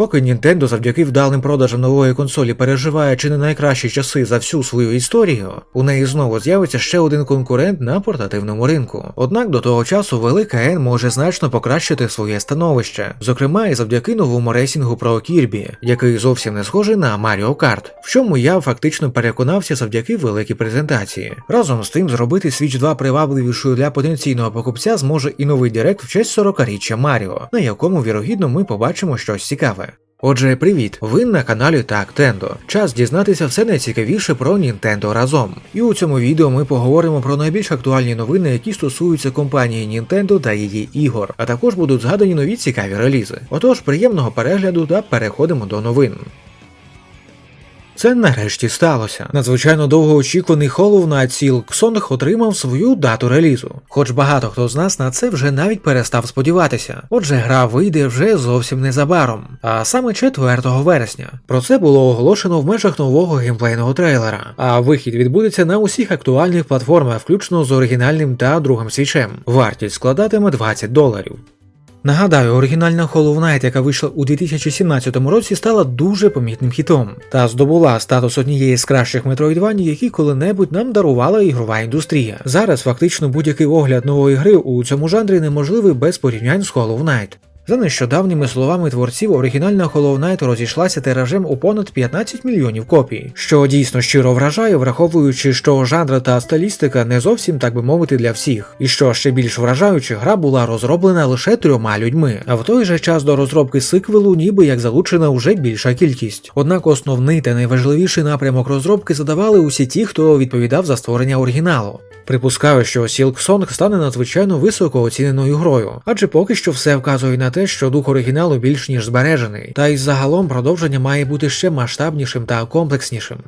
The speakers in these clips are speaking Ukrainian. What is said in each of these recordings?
Поки Nintendo завдяки вдалим продажам нової консолі переживає чи не найкращі часи за всю свою історію, у неї знову з'явиться ще один конкурент на портативному ринку. Однак до того часу велика N може значно покращити своє становище, зокрема і завдяки новому рейсінгу про Кірбі, який зовсім не схожий на Mario Kart, в чому я фактично переконався завдяки великій презентації. Разом з тим зробити Switch 2 привабливішою для потенційного покупця зможе і новий Директ в честь 40-річчя Маріо, на якому вірогідно ми побачимо щось цікаве. Отже, привіт! Ви на каналі Так Тендо. Час дізнатися все найцікавіше про Нінтендо разом. І у цьому відео ми поговоримо про найбільш актуальні новини, які стосуються компанії Нінтендо та її ігор, а також будуть згадані нові цікаві релізи. Отож, приємного перегляду та переходимо до новин. Це нарешті сталося. Надзвичайно довгоочікуваний Hollow Knight Silk отримав свою дату релізу. Хоч багато хто з нас на це вже навіть перестав сподіватися. Отже, гра вийде вже зовсім незабаром, а саме 4 вересня. Про це було оголошено в межах нового геймплейного трейлера. А вихід відбудеться на усіх актуальних платформах, включно з оригінальним та другим свічем. Вартість складатиме 20 доларів. Нагадаю, оригінальна Hollow Knight, яка вийшла у 2017 році, стала дуже помітним хітом та здобула статус однієї з кращих метроїдвань, які коли-небудь нам дарувала ігрова індустрія. Зараз фактично будь-який огляд нової гри у цьому жанрі неможливий без порівнянь з Hollow Knight. За нещодавніми словами творців, оригінальна Hollow Knight розійшлася тиражем у понад 15 мільйонів копій, що дійсно щиро вражає, враховуючи, що жанр та стилістика не зовсім так би мовити для всіх, і що ще більш вражаюче, гра була розроблена лише трьома людьми, а в той же час до розробки сиквелу ніби як залучена вже більша кількість. Однак основний та найважливіший напрямок розробки задавали усі ті, хто відповідав за створення оригіналу. Припускаю, що Silk Song стане надзвичайно високо оціненою грою, адже поки що все вказує на те, що дух оригіналу більш ніж збережений, та й загалом продовження має бути ще масштабнішим та комплекснішим.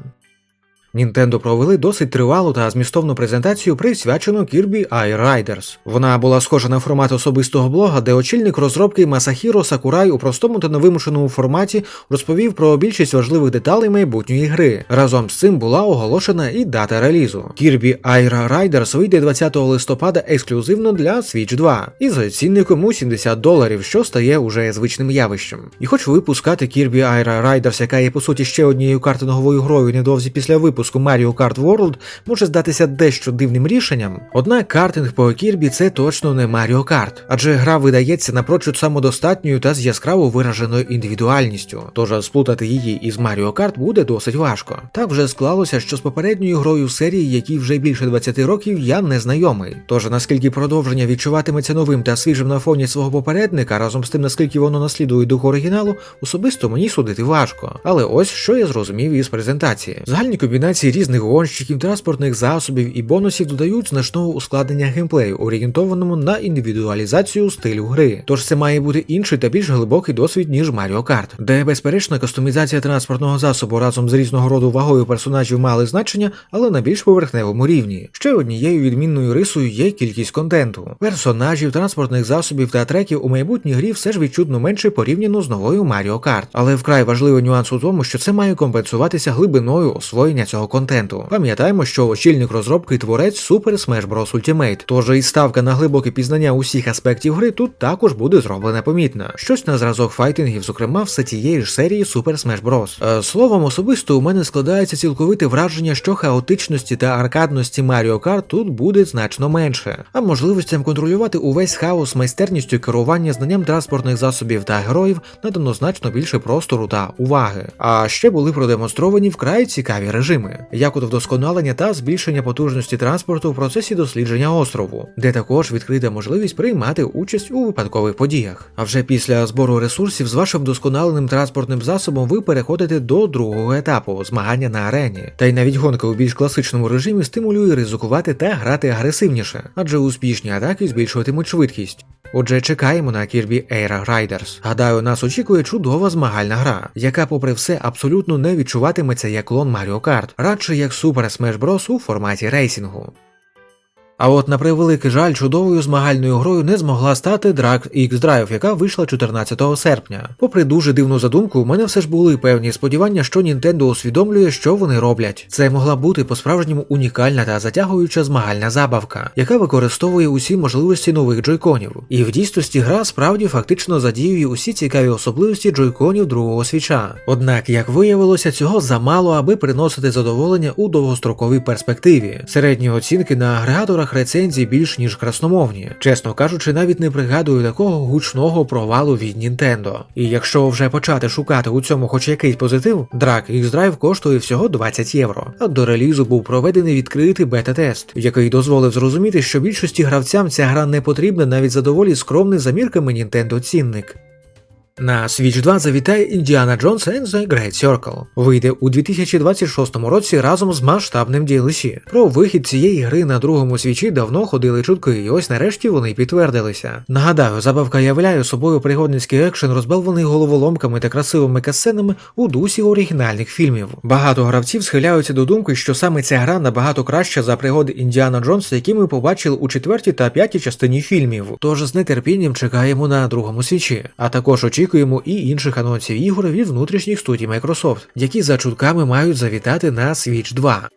Nintendo провели досить тривалу та змістовну презентацію, присвячену Kirby Air. Вона була схожа на формат особистого блога, де очільник розробки Масахіро Сакурай у простому та невимушеному форматі розповів про більшість важливих деталей майбутньої гри. Разом з цим була оголошена і дата релізу. Kirby Air Riders вийде 20 листопада ексклюзивно для Switch 2 із цінником у 70 доларів, що стає уже звичним явищем. І хоч випускати Kirby Air Riders, яка є по суті ще однією картинговою грою невдовзі після випуску випуску Mario Kart World може здатися дещо дивним рішенням, однак картинг по Кірбі це точно не Mario Kart, адже гра видається напрочуд самодостатньою та з яскраво вираженою індивідуальністю, тож сплутати її із Mario Kart буде досить важко. Так вже склалося, що з попередньою грою серії, якій вже більше 20 років, я не знайомий. Тож наскільки продовження відчуватиметься новим та свіжим на фоні свого попередника, разом з тим наскільки воно наслідує дух оригіналу, особисто мені судити важко. Але ось що я зрозумів із презентації. Загальні комбінації комбінації різних гонщиків, транспортних засобів і бонусів додають значного ускладнення геймплею, орієнтованому на індивідуалізацію стилю гри. Тож це має бути інший та більш глибокий досвід, ніж Mario Kart, де безперечно кастомізація транспортного засобу разом з різного роду вагою персонажів мали значення, але на більш поверхневому рівні. Ще однією відмінною рисою є кількість контенту. Персонажів, транспортних засобів та треків у майбутній грі все ж відчутно менше порівняно з новою Mario Kart. Але вкрай важливий нюанс у тому, що це має компенсуватися глибиною освоєння цього контенту. Пам'ятаємо, що очільник розробки творець Super Smash Bros. Ultimate, тож і ставка на глибоке пізнання усіх аспектів гри тут також буде зроблена помітна. Щось на зразок файтингів, зокрема, все тієї ж серії Super Smash Bros. Е, словом, особисто у мене складається цілковите враження, що хаотичності та аркадності Mario Kart тут буде значно менше, а можливостям контролювати увесь хаос майстерністю керування знанням транспортних засобів та героїв надано значно більше простору та уваги. А ще були продемонстровані вкрай цікаві режими як от вдосконалення та збільшення потужності транспорту в процесі дослідження острову, де також відкрита можливість приймати участь у випадкових подіях. А вже після збору ресурсів з вашим вдосконаленим транспортним засобом ви переходите до другого етапу змагання на арені. Та й навіть гонка у більш класичному режимі стимулює ризикувати та грати агресивніше, адже успішні атаки збільшуватимуть швидкість. Отже, чекаємо на Kirby Air Riders. Гадаю, нас очікує чудова змагальна гра, яка, попри все, абсолютно не відчуватиметься як клон Mario Kart, радше як Super Smash Bros. у форматі рейсінгу. А от на превеликий жаль, чудовою змагальною грою не змогла стати Drag X Drive, яка вийшла 14 серпня. Попри дуже дивну задумку, у мене все ж були певні сподівання, що Nintendo усвідомлює, що вони роблять. Це могла бути по-справжньому унікальна та затягуюча змагальна забавка, яка використовує усі можливості нових джойконів. І в дійсності гра справді фактично задіює усі цікаві особливості джойконів другого свіча. Однак, як виявилося, цього замало, аби приносити задоволення у довгостроковій перспективі. Середні оцінки на агрегаторах рецензій більш ніж красномовні. Чесно кажучи, навіть не пригадую такого гучного провалу від Nintendo. І якщо вже почати шукати у цьому хоч якийсь позитив, Drag X-Drive коштує всього 20 євро. А до релізу був проведений відкритий бета-тест, який дозволив зрозуміти, що більшості гравцям ця гра не потрібна навіть за доволі скромний за мірками Nintendo цінник. На Switch 2 завітає Індіана Джонс and the Great Circle. Вийде у 2026 році разом з масштабним DLC. Про вихід цієї гри на другому свічі давно ходили чутки, і ось нарешті вони підтвердилися. Нагадаю, забавка являє собою пригодницький екшен, розбавлений головоломками та красивими касценами у дусі оригінальних фільмів. Багато гравців схиляються до думки, що саме ця гра набагато краща за пригоди Індіана Джонса, які ми побачили у четвертій та п'ятій частині фільмів. Тож з нетерпінням чекаємо на другому свічі, а також очікуємо і інших анонсів ігор від внутрішніх студій Microsoft, які за чутками мають завітати на Switch 2.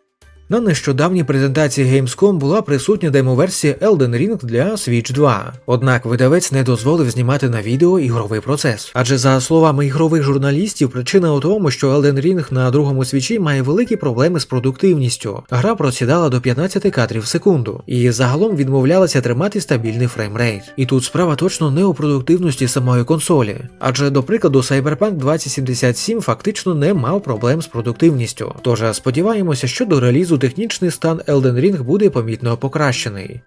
На нещодавній презентації Gamescom була присутня демоверсія Elden Ring для Switch 2. Однак видавець не дозволив знімати на відео ігровий процес. Адже за словами ігрових журналістів, причина у тому, що Elden Ring на другому свічі має великі проблеми з продуктивністю. Гра просідала до 15 кадрів в секунду, і загалом відмовлялася тримати стабільний фреймрейт. І тут справа точно не у продуктивності самої консолі. Адже, до прикладу, Cyberpunk 2077 фактично не мав проблем з продуктивністю. Тож сподіваємося, що до релізу технічний стан Elden Ring буде помітно покращений.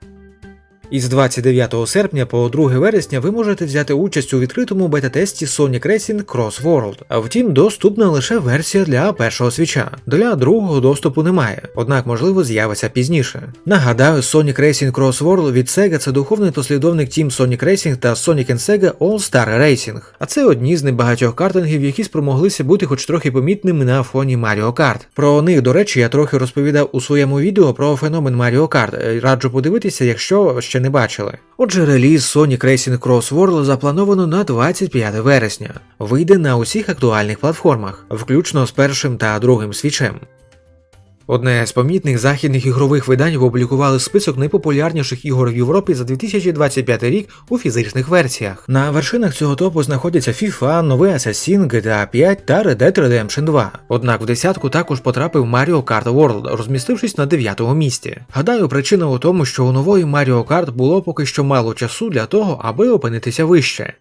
Із 29 серпня по 2 вересня ви можете взяти участь у відкритому бета-тесті Sonic Racing Cross World. А втім, доступна лише версія для першого свіча. Для другого доступу немає, однак можливо з'явиться пізніше. Нагадаю, Sonic Racing Cross World від Sega це духовний послідовник Team Sonic Racing та Sonic Sega All Star Racing. А це одні з небагатьох картингів, які спромоглися бути хоч трохи помітними на фоні Mario Kart. Про них, до речі, я трохи розповідав у своєму відео про феномен Mario Kart. Раджу подивитися, якщо ще не бачили. Отже, реліз Sonic Racing Cross World заплановано на 25 вересня. Вийде на усіх актуальних платформах, включно з першим та другим свічем. Одне з помітних західних ігрових видань опублікували список найпопулярніших ігор в Європі за 2025 рік у фізичних версіях. На вершинах цього топу знаходяться FIFA, новий Assassin, GTA 5 та Red Dead Redemption 2. Однак в десятку також потрапив Mario Kart World, розмістившись на дев'ятому місці. Гадаю, причина у тому, що у нової Mario Kart було поки що мало часу для того, аби опинитися вище.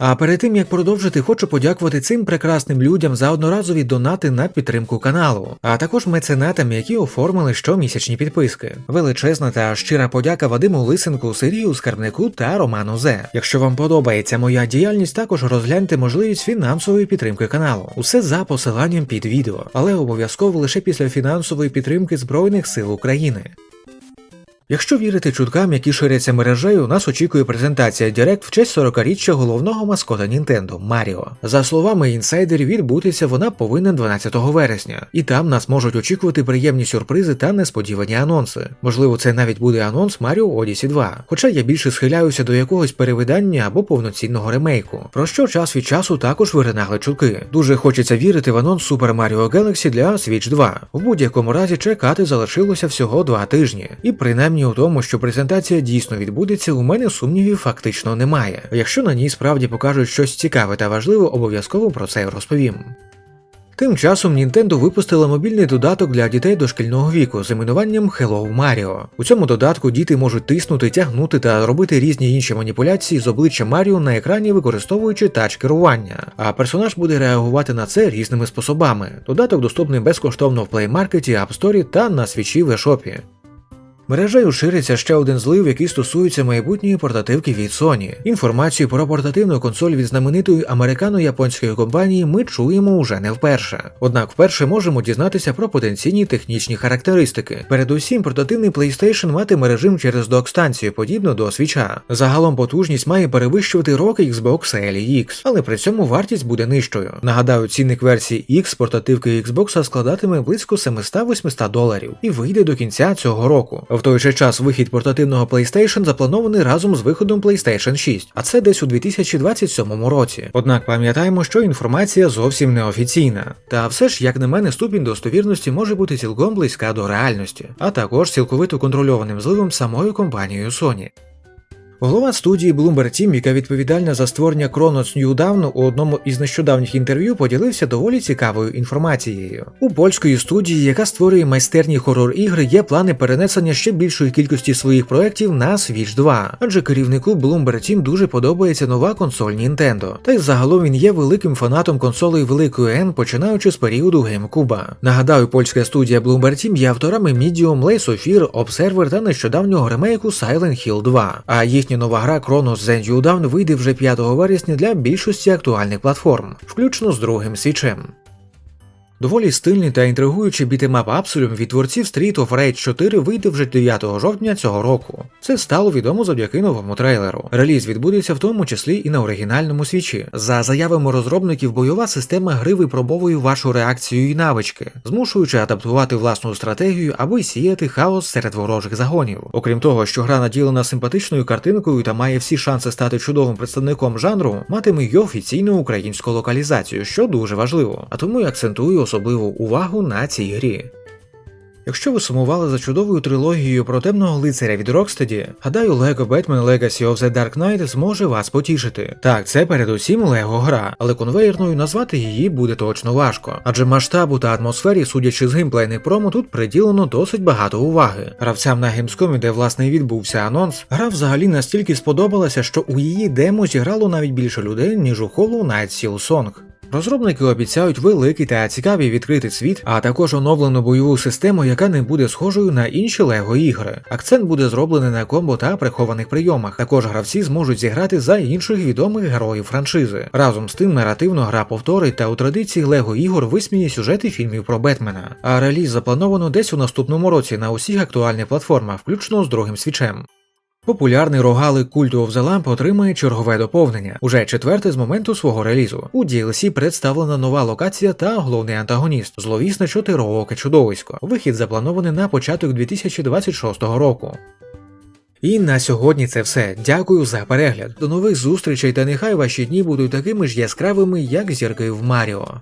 А перед тим як продовжити, хочу подякувати цим прекрасним людям за одноразові донати на підтримку каналу, а також меценатам, які оформили щомісячні підписки. Величезна та щира подяка Вадиму Лисенку, Сирію Скарбнику та Роману Зе. Якщо вам подобається моя діяльність, також розгляньте можливість фінансової підтримки каналу. Усе за посиланням під відео, але обов'язково лише після фінансової підтримки Збройних сил України. Якщо вірити чуткам, які ширяться мережею, нас очікує презентація Direct в честь 40-річчя головного маскота Nintendo Маріо. За словами інсайдерів, відбутися вона повинна 12 вересня, і там нас можуть очікувати приємні сюрпризи та несподівані анонси. Можливо, це навіть буде анонс Mario Odyssey 2. Хоча я більше схиляюся до якогось перевидання або повноцінного ремейку. Про що час від часу також виринали чутки. Дуже хочеться вірити в анонс Super Mario Galaxy для Switch 2. В будь-якому разі чекати залишилося всього два тижні, і принаймні у тому, що презентація дійсно відбудеться, у мене сумнівів фактично немає. Якщо на ній справді покажуть щось цікаве та важливе, обов'язково про це розповім. Тим часом Nintendo випустила мобільний додаток для дітей дошкільного віку з іменуванням Hello Mario. У цьому додатку діти можуть тиснути, тягнути та робити різні інші маніпуляції з обличчя Маріо на екрані, використовуючи тач керування. А персонаж буде реагувати на це різними способами. Додаток доступний безкоштовно в Play Market, App Store та на свічі в eShop. Мережею шириться ще один злив, який стосується майбутньої портативки від Sony. Інформацію про портативну консоль від знаменитої американо-японської компанії ми чуємо уже не вперше. Однак вперше можемо дізнатися про потенційні технічні характеристики. Передусім, портативний PlayStation матиме режим через док-станцію, подібно до свіча. Загалом потужність має перевищувати роки Xbox Series X, але при цьому вартість буде нижчою. Нагадаю, цінник версії X портативки Xbox складатиме близько 700-800 доларів і вийде до кінця цього року. В той же час вихід портативного PlayStation запланований разом з виходом PlayStation 6, а це десь у 2027 році. Однак пам'ятаємо, що інформація зовсім неофіційна. Та все ж, як на мене, ступінь достовірності може бути цілком близька до реальності, а також цілковито контрольованим зливом самою компанією Sony. Голова студії Bloomberg Team, яка відповідальна за створення Chronos New у одному із нещодавніх інтерв'ю поділився доволі цікавою інформацією. У польської студії, яка створює майстерні хорор-ігри, є плани перенесення ще більшої кількості своїх проєктів на Switch 2, адже керівнику Bloomberg Team дуже подобається нова консоль Nintendo. Та й загалом він є великим фанатом консолей великої N, починаючи з періоду GameCube. Нагадаю, польська студія Bloomberg Team є авторами Medium, Lace of Fear, Observer та нещодавнього ремейку Silent Hill 2. А їхня нова гра Chronos Zen Down вийде вже 5 вересня для більшості актуальних платформ, включно з другим свічем. Доволі стильний та інтригуючий бітемап Absolum від творців Street of Rage 4 вийде вже 9 жовтня цього року. Це стало відомо завдяки новому трейлеру. Реліз відбудеться в тому числі і на оригінальному свічі. За заявами розробників, бойова система гри випробовує вашу реакцію і навички, змушуючи адаптувати власну стратегію або й сіяти хаос серед ворожих загонів. Окрім того, що гра наділена симпатичною картинкою та має всі шанси стати чудовим представником жанру, матиме й офіційну українську локалізацію, що дуже важливо. А тому й акцентую особливу увагу на цій грі. Якщо ви сумували за чудовою трилогією про темного лицаря від Rocksteady, гадаю, LEGO Batman Legacy of the Dark Knight зможе вас потішити. Так, це передусім Лего гра, але конвейерною назвати її буде точно важко, адже масштабу та атмосфері, судячи з геймплейних промо, тут приділено досить багато уваги. Гравцям на Gamescom, де власне відбувся анонс, гра взагалі настільки сподобалася, що у її демо зіграло навіть більше людей, ніж у Hollow Knight Silksong. Розробники обіцяють великий та цікавий відкритий світ, а також оновлену бойову систему, яка не буде схожою на інші лего ігри. Акцент буде зроблений на комбо та прихованих прийомах. Також гравці зможуть зіграти за інших відомих героїв франшизи. Разом з тим, наративно гра повторить та у традиції лего ігор висміє сюжети фільмів про Бетмена. А реліз заплановано десь у наступному році на усіх актуальних платформах, включно з другим свічем. Популярний рогалик Cult of the Lamp отримає чергове доповнення, уже четверте з моменту свого релізу. У DLC представлена нова локація та головний антагоніст зловісне чотирооке чудовисько. Вихід запланований на початок 2026 року. І на сьогодні це все. Дякую за перегляд. До нових зустрічей та нехай ваші дні будуть такими ж яскравими, як зірки в Маріо.